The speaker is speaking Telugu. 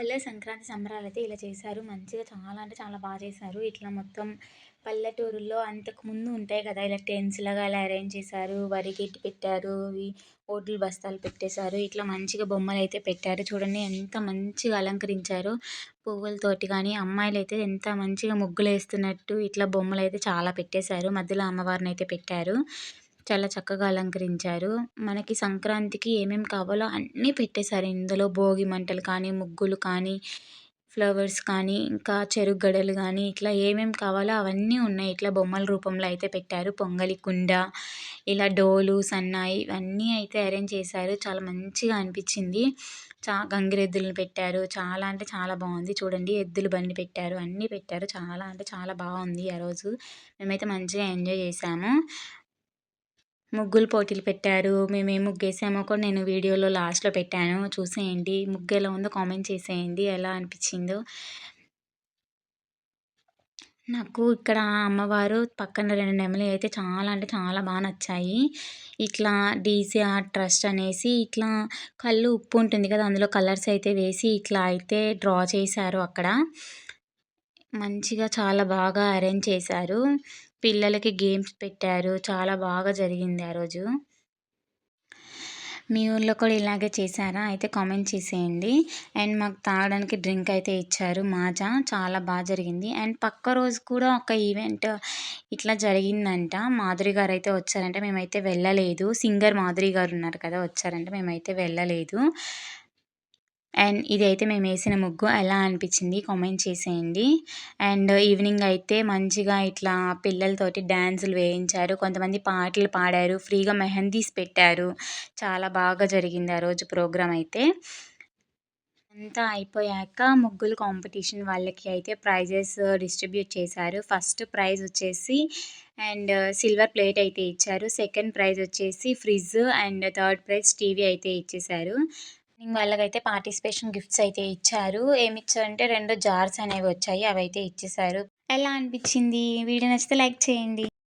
వాళ్ళ సంక్రాంతి సంబరాలు అయితే ఇలా చేశారు. మంచిగా చాలా అంటే చాలా బాగా చేశారు. ఇట్లా మొత్తం పల్లెటూరులో అంతకు ముందు ఉంటాయి కదా ఇలా టెంట్స్ లాగా అలా అరేంజ్ చేశారు. వరి గడ్డి పెట్టారు ఓట్లు బస్తాలు పెట్టేశారు. ఇట్లా మంచిగా బొమ్మలు అయితే పెట్టారు. చూడండి ఎంత మంచిగా అలంకరించారు. పువ్వులతోటి కానీ అమ్మాయిలు అయితే ఎంత మంచిగా ముగ్గులు వేస్తున్నట్టు ఇట్లా బొమ్మలు అయితే చాలా పెట్టేశారు. మధ్యలో అమ్మవారిని అయితే పెట్టారు. చాలా చక్కగా అలంకరించారు. మనకి సంక్రాంతికి ఏమేమి కావాలో అన్నీ పెట్టేశారు. ఇందులో భోగి మంటలు కానీ ముగ్గులు కానీ ఫ్లవర్స్ కానీ ఇంకా చెరుకు గడలు కానీ ఇట్లా ఏమేమి కావాలో అవన్నీ ఉన్నాయి. ఇట్లా బొమ్మల రూపంలో అయితే పెట్టారు. పొంగలి కుండ ఇలా డోలు సన్నాయి ఇవన్నీ అయితే అరేంజ్ చేశారు. చాలా మంచిగా అనిపించింది. చా గంగిరెద్దులను పెట్టారు. చాలా అంటే చాలా బాగుంది. చూడండి ఎద్దులు బండి పెట్టారు. అన్నీ పెట్టారు. చాలా అంటే చాలా బాగుంది ఆ రోజు. మేమైతే మంచిగా ఎంజాయ్ చేసాము ముగ్గులు పోటీలు పెట్టారు. మేము ఏ ముగ్గేసామో. కూడా నేను వీడియోలో లాస్ట్లో పెట్టాను. చూసేయండి. ముగ్గు ఎలా ఉందో కామెంట్ చేసేయండి. ఎలా అనిపించిందో. నాకు ఇక్కడ అమ్మవారు పక్కన రెండు నెమలి అయితే చాలా అంటే చాలా బాగా నచ్చాయి. ఇట్లా డీసీ ఆర్ట్ ట్రస్ట్ అనేసి ఇట్లా కళ్ళు ఉప్పు ఉంటుంది కదా అందులో కలర్స్ అయితే వేసి ఇట్లా అయితే డ్రా చేశారు అక్కడ. మంచిగా చాలా బాగా అరేంజ్ చేశారు. పిల్లలకి గేమ్స్ పెట్టారు. చాలా బాగా జరిగింది ఆ రోజు. మీ ఊళ్ళో కూడా ఇలాగే చేశారా? అయితే కామెంట్ చేసేయండి. అండ్ మాకు తాగడానికి డ్రింక్ అయితే ఇచ్చారు మాజా. చాలా బాగా జరిగింది. అండ్ పక్క రోజు కూడా ఒక ఈవెంట్ ఇట్లా జరిగిందంట. మాధురి గారు అయితే వచ్చారంటే. మేమైతే వెళ్ళలేదు. సింగర్ మాధురి గారు ఉన్నారు కదా వచ్చారంటే. మేమైతే వెళ్ళలేదు. అండ్ ఇదైతే మేము వేసిన ముగ్గు ఎలా అనిపించింది కామెంట్ చేసేయండి. అండ్ ఈవినింగ్ అయితే మంచిగా ఇట్లా పిల్లలతోటి డ్యాన్సులు వేయించారు. కొంతమంది పాటలు పాడారు. ఫ్రీగా మెహందీస్ పెట్టారు. చాలా బాగా జరిగింది ఆ రోజు ప్రోగ్రామ్ అయితే. అంతా అయిపోయాక ముగ్గులు కాంపిటీషన్ వాళ్ళకి అయితే ప్రైజెస్ డిస్ట్రిబ్యూట్ చేశారు. ఫస్ట్ ప్రైజ్ వచ్చేసి అండ్ సిల్వర్ ప్లేట్ అయితే ఇచ్చారు. సెకండ్ ప్రైజ్ వచ్చేసి fridge and third prize TV అయితే ఇచ్చేశారు. వాళ్ళకైతే పార్టిసిపేషన్ గిఫ్ట్స్ అయితే ఇచ్చారు. ఏమి ఇచ్చారంటే రెండు జార్స్ అనేవి వచ్చాయి. అవి అయితే ఇచ్చేసారు. ఎలా అనిపించింది? వీడియో నచ్చితే లైక్ చేయండి.